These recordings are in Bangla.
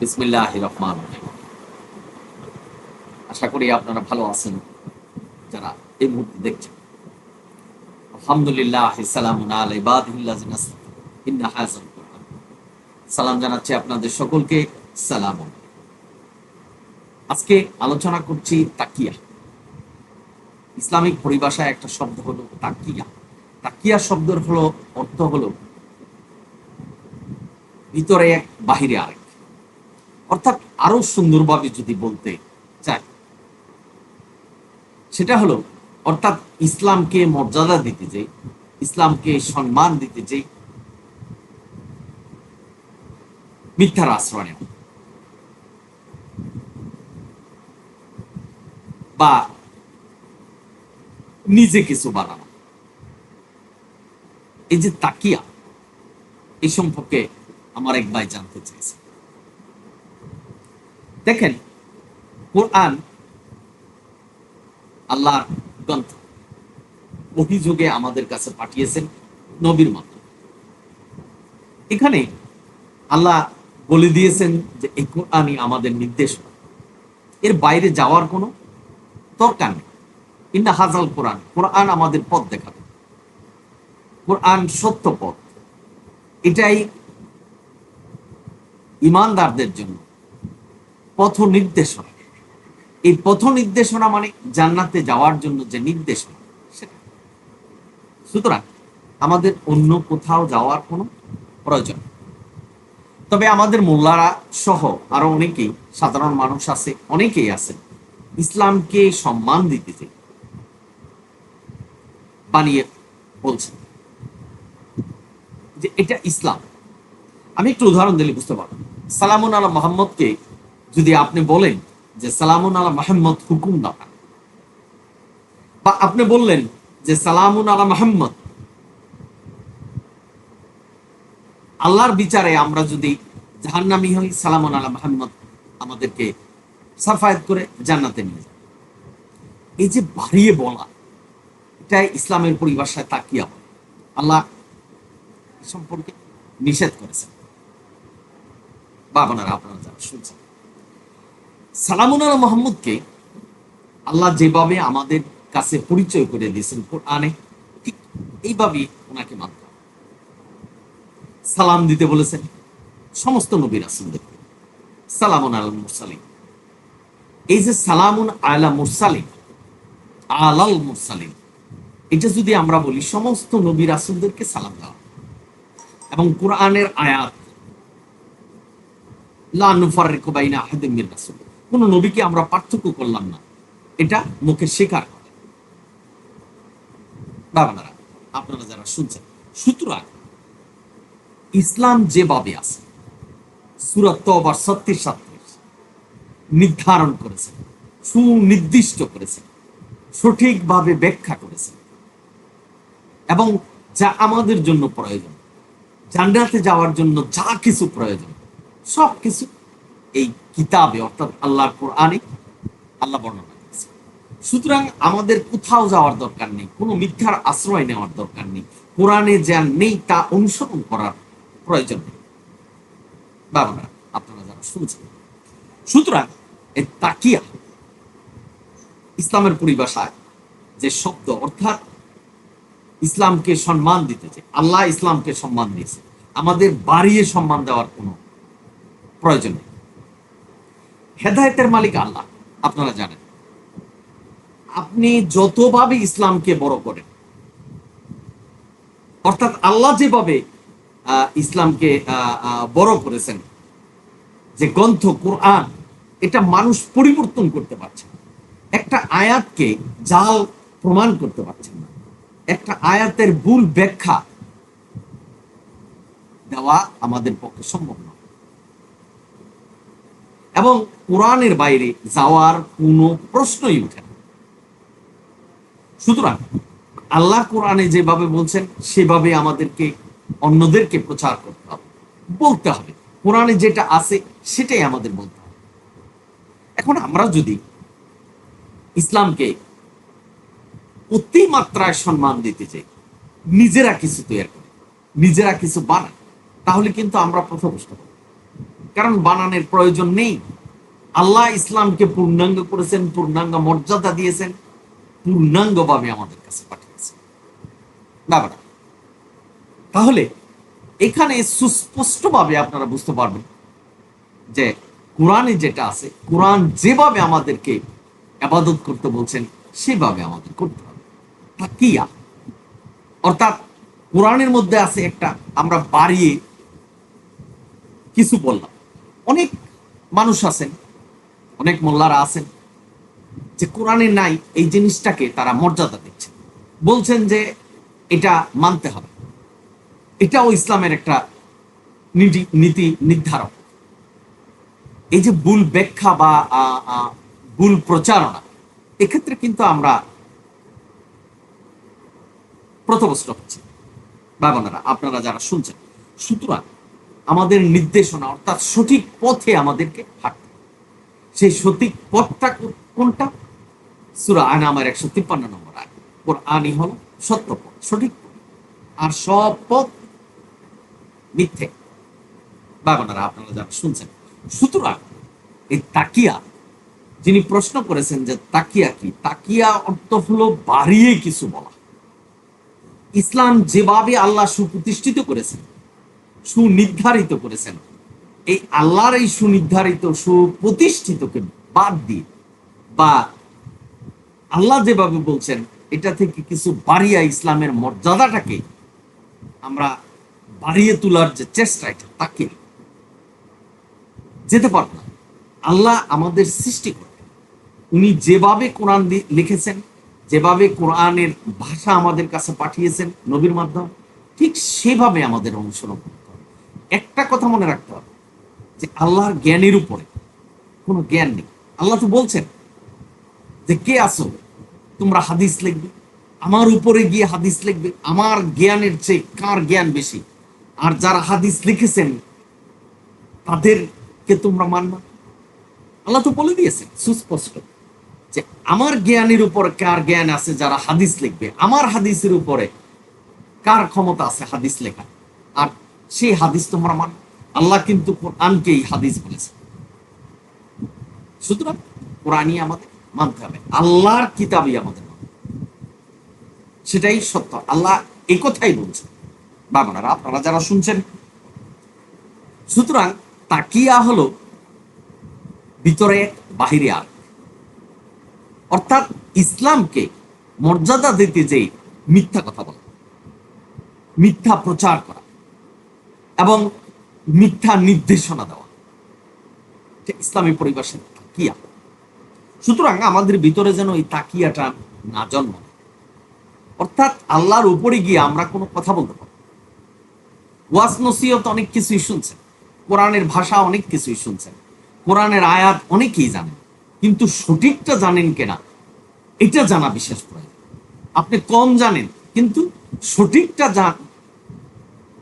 বিসমিল্লাহ রহমান আশা করি আপনারা ভালো আছেন, যারা এই মুহূর্তে দেখছেন। আলহামদুলিল্লাহ সালাম জানাচ্ছি আপনাদের সকলকে। সালাম আজকে আলোচনা করছি তাকিয়া। ইসলামিক পরিভাষায় একটা শব্দ হলো তাকিয়া। তাকিয়া শব্দের হলো অর্থ হলো ভিতরে এক, বাহিরে আরেক। অর্থাৎ আরও সুন্দরভাবে যদি বলতে চাই, সেটা হলো, অর্থাৎ ইসলামকে মর্যাদা দিতে চাই ইসলামকে সম্মান দিতে চাই মিথ্যার আশ্রয় নেওয়া বা নিজে কিছু বানানো, এই যে তাকিয়া, এই সম্পর্কে আমার এক ভাই জানতে চাইছে। দেখেন, কোরআন আল্লাহর গ্রন্থ। অভিযোগে আমাদের কাছে পাঠিয়েছেন নবীর মাধ্যমে এখানে আল্লাহ বলে দিয়েছেন যে, এই কোরআনই আমাদের নির্দেশ এর বাইরে যাওয়ার কোনো দরকার নেই। ইন্না হাজাল কোরআন। কোরআন আমাদের পথ দেখাবে। কোরআন সত্য পথ। এটাই ইমানদারদের জন্য পথ নির্দেশনা এই পথ নির্দেশনা মানে জান্নাতে যাওয়ার জন্য যে নির্দেশনা, সেটা। সুতরাং আমাদের অন্য কোথাও যাওয়ার কোনো প্রয়োজন তবে আমাদের মোল্লারা সহ আরও অনেকেই, সাধারণ মানুষ আছে, অনেকেই আছে, ইসলামকে সম্মান দিতে চাই বানিয়ে বলছেন যে এটা ইসলাম। আমি একটু উদাহরণ দিলে বুঝতে পারব। সালামুন আলা মোহাম্মদকে যদি আপনি বলেন যে সালামুন আলা মোহাম্মদ হুকুম দাতা বা আপনি বললেন যে সালামুন আলা মোহাম্মদ। আল্লাহর বিচারে আমরা যদি জাহান্নামি হই, সালামুন আলা মোহাম্মদ আমাদেরকে সাফায়াত করে জান্নাতে নিয়ে যায়। এই যে বাড়িয়ে বলা, এটা ইসলামের পরিভাষায় তাকিয়া বলে। আল্লাহ সম্পর্কে নিষেধ করেছেন। বাবানারা, আপনারা যারা শুনছেন সালামুন আলা মোহাম্মদকে আল্লাহ যেভাবে আমাদের কাছে পরিচয় করে দিয়েছেন কোরআনে, ঠিক এইভাবেই ওনাকে মানতে সালাম দিতে বলেছেন সমস্ত নবীর রাসূলদেরকে সালামুন আল মুরসালিন। এই যে সালামুন আলা মুরসালিন, আলাল মুরসালিন, এটা যদি আমরা বলি, সমস্ত নবী রাসূলদেরকে সালাম দেওয়া এবং কোরআনের আয়াত, লা নুফাররিকু বাইনা আহাদিম মির রাসূল কোন নবীকে আমরা পার্থক্য করলাম না। এটা মুখে স্বীকার করে। বাবারা আপনারা যারা শুনছেন, সুতরাং ইসলাম যেভাবে আছে সুরত তবার সত্যির সাত্রিশ নির্ধারণ করেছেন সুনির্দিষ্ট করেছেন সঠিকভাবে ব্যাখ্যা করেছেন এবং যা আমাদের জন্য প্রয়োজন, জান্নাতে যাওয়ার জন্য যা কিছু প্রয়োজন সব কিছু এই কিতাবে, অর্থাৎ আল্লাহর কোরআনে আল্লাহ বর্ণনা করেছে। সুতরাং আমাদের কোথাও যাওয়ার দরকার নেই, কোনো মিথ্যার আশ্রয় নেওয়ার দরকার নেই। কোরআনে যা নেই তা অনুসরণ করার প্রয়োজন নেই। বাবারা, আপনারা যারা শুনছেন, সুতরাং তাকিয়া ইসলামের পরিভাষায় যে শব্দ, অর্থাৎ ইসলামকে সম্মান দিতে চাই, আল্লাহ ইসলামকে সম্মান দিয়েছে, আমাদের বাড়িয়ে সম্মান দেওয়ার কোনো প্রয়োজন নেই। হেদায়তের মালিক আল্লাহ, আপনারা জানেন। আপনি যতভাবে ইসলামকে বড় করেন, অর্থাৎ আল্লাহ যেভাবে ইসলামকে বড় করেছেন, যে গ্রন্থ, কোরআন, এটা মানুষ পরিবর্তন করতে পারছে একটা আয়াতকে জাল প্রমাণ করতে পারছেন না। একটা আয়াতের ভুল ব্যাখ্যা দেওয়া আমাদের পক্ষে সম্ভব নয়। এবং কোরআনের বাইরে যাওয়ার কোনো প্রশ্নই উঠে না। সুতরাং আল্লাহ কোরআনে যেভাবে বলছেন, সেভাবে আমাদেরকে, অন্যদেরকে প্রচার করতে হবে, বলতে হবে। কোরআনে যেটা আছে, সেটাই আমাদের বলতে হবে। এখন আমরা যদি ইসলামকে অতিমাত্রায় সম্মান দিতে চাই, নিজেরা কিছু তৈরি করি, নিজেরা কিছু বানাই, তাহলে কিন্তু আমরা হব কারণ বানানের প্রয়োজন নেই। আল্লাহ ইসলামকে পূর্ণাঙ্গ করেছেন, পূর্ণাঙ্গ মর্যাদা দিয়েছেন, পূর্ণাঙ্গভাবে আমাদের কাছে পাঠিয়েছেন। তাহলে এখানে সুস্পষ্টভাবে আপনারা বুঝতে পারবেন যে কোরআনে যেটা আছে, কোরআন যেভাবে আমাদেরকে আবাদত করতে বলছেন, সেভাবে আমাদের করতে হবে। তাকিয়া অর্থাৎ কোরআনের মধ্যে আছে একটা, আমরা বাড়িয়ে কিছু বললাম। অনেক মানুষ আছেন, অনেক মোল্লারা আছেন, যে কোরআনে নাই এই জিনিসটাকে তারা মর্যাদা দিচ্ছে। বলছেন যে এটা মানতে হবে। এটাও ইসলামের একটা নীতি- নীতি নির্ধারক এই যে ভুল ব্যাখ্যা বা ভুল প্রচারণা, এক্ষেত্রে কিন্তু আমরা প্রথমস্ত হচ্ছি। বাবানারা আপনারা যারা শুনছেন, সুতরাং আমাদের নির্দেশনা, অর্থাৎ সঠিক পথে আমাদেরকে হাঁটতে সেই সঠিক পথটা কোনটা? সুরা আয়না আমার একশো তিপ্পান্ন নম্বর আয় ওর আনি হলো সত্য পথ, সঠিক পথ। আর সব পথ মিথ্যে। বাবানারা আপনারা যারা শুনছেন, সুতরাং এই তাকিয়া, যিনি প্রশ্ন করেছেন যে তাকিয়া কি? তাকিয়া অর্থ হলো বাড়িয়ে কিছু বলা। ইসলাম যেভাবে আল্লাহ সুপ্রতিষ্ঠিত করেছেন সুনির্ধারিত করেছেন। এই আল্লাহর এই সুনির্ধারিত সুপ্রতিষ্ঠিতকে বাদ দিয়ে বা আল্লাহ যেভাবে বলছেন, এটা থেকে কিছু বাড়িয়া ইসলামের মর্যাদাটাকে আমরা বাড়িয়ে তোলার যে চেষ্টা, এটা তাকে যেতে পারব না। আল্লাহ আমাদের সৃষ্টি করেন। উনি যেভাবে কোরআন লিখেছেন, যেভাবে কোরআনের ভাষা আমাদের কাছে পাঠিয়েছেন নবীর মাধ্যমে, ঠিক সেভাবে আমাদের অনুসরণ করতে একটা কথা মনে রাখতে হবে, যে আল্লাহর জ্ঞানের উপরে কোনো জ্ঞান নেই। আল্লাহ তো বলছেন যে কে আসো তোমরা হাদিস লিখবে, আমার উপরে গিয়ে হাদিস লিখবে, আমার জ্ঞানের চেয়ে কার জ্ঞান বেশি? আর যারা হাদিস লিখেছেন, তাদেরকে তোমরা মানবা? আল্লাহ তো বলে দিয়েছেন, সুস্পষ্ট, যে আমার জ্ঞানের উপর কার জ্ঞান আছে যারা হাদিস লিখবে? আমার হাদিসের উপরে কার ক্ষমতা আছে হাদিস লেখা আর সেই হাদিস তোমরা মান। আল্লাহ কিন্তু কোরআনকেই হাদিস বলেছে। সুতরাং কোরআনই আমাদের মানতে হবে। আল্লাহর কিতাবই আমাদের। সেটাই সত্য। আল্লাহ এই কথাই বলছে। বাবারা, আপনারা যারা শুনছেন, সুতরাং তাকিয়া হলো ভিতরে বাহিরে আর। অর্থাৎ ইসলামকে মর্যাদা দিতে যে মিথ্যা কথা বলা, মিথ্যা প্রচার করা। এবং মিথ্যা নির্দেশনা দেওয়া। ইসলামী পরিবেশের তাকিয়া সুতরাং আমাদের ভিতরে যেন এই তাকিয়াটা না জন্ম অর্থাৎ আল্লাহর উপরে গিয়ে আমরা কোনো কথা বলতে পারব না। ওয়াজ নসিহত অনেক কিছুই শুনছেন। কোরআনের ভাষা অনেক কিছুই শুনছেন। কোরআনের আয়াত অনেকেই জানেন। কিন্তু সঠিকটা জানেন কিনা, এটা জানা বিশেষ প্রয়োজন। আপনি কম জানেন, কিন্তু সঠিকটা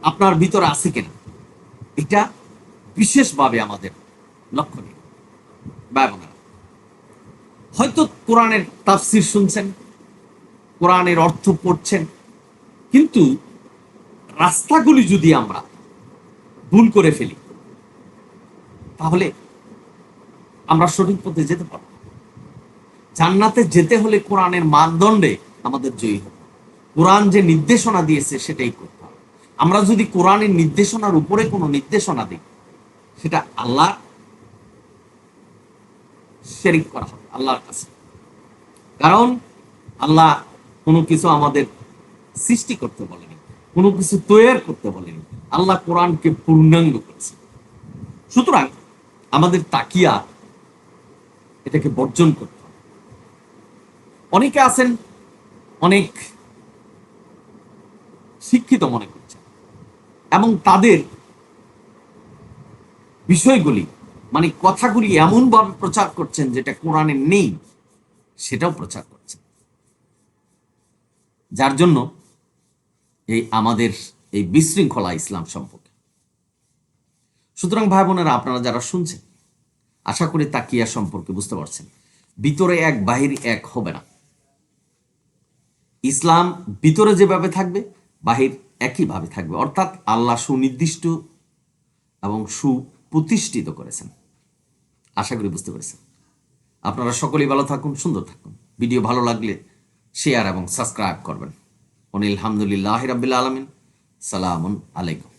আপনার ভিতরে আছে কিনা এটা বিশেষভাবে আমাদের লক্ষণীয় ব্যবহার হয়তো কোরআনের তাফসির শুনছেন, কোরআনের অর্থ পড়ছেন, কিন্তু রাস্তাগুলি যদি আমরা ভুল করে ফেলি, তাহলে আমরা সঠিক পথে যেতে পারব। জান্নাতে যেতে হলে কোরআনের মানদণ্ডে আমাদের জয়ী হবে। কোরআন যে নির্দেশনা দিয়েছে সেটাই করতে হবে আমরা যদি কোরআনের নির্দেশনার উপরে কোনো নির্দেশনা দিই, সেটা আল্লাহ শেরিক করা হবে, আল্লাহর কাছে। কারণ আল্লাহ কোনো কিছু আমাদের সৃষ্টি করতে বলেনি, কোনো কিছু তৈরি করতে বলেনি। আল্লাহ কোরআনকে পূর্ণাঙ্গ করেছে। সুতরাং আমাদের তাকিয়া, এটাকে বর্জন করতে হবে। অনেকে আছেন, অনেক শিক্ষিত মনে করছেন এবং তাদের বিষয়গুলি মানে কথাগুলি এমনভাবে প্রচার করছেন যেটা কোরআনে নেই, সেটাও প্রচার করছেন। যার জন্য এই আমাদের এই বিশৃঙ্খলা ইসলাম সম্পর্কে। সুতরাং ভাই বোনেরা, আপনারা যারা শুনছেন, আশা করি তাকিয়া সম্পর্কে বুঝতে পারছেন, ভিতরে এক, বাহির এক হবে না। ইসলাম ভিতরে যেভাবে থাকবে, বাহির একইভাবে থাকবে। অর্থাৎ আল্লাহ সুনির্দিষ্ট এবং সুপ্রতিষ্ঠিত করেছেন। আশা করি বুঝতে পেরেছেন। আপনারা সকলেই ভালো থাকুন, সুন্দর থাকুন। ভিডিও ভালো লাগলে শেয়ার এবং সাবস্ক্রাইব করবেন। অনিল হামদুলিল্লাহ রাবিল আলমিন। সালামুন আলাইকুম।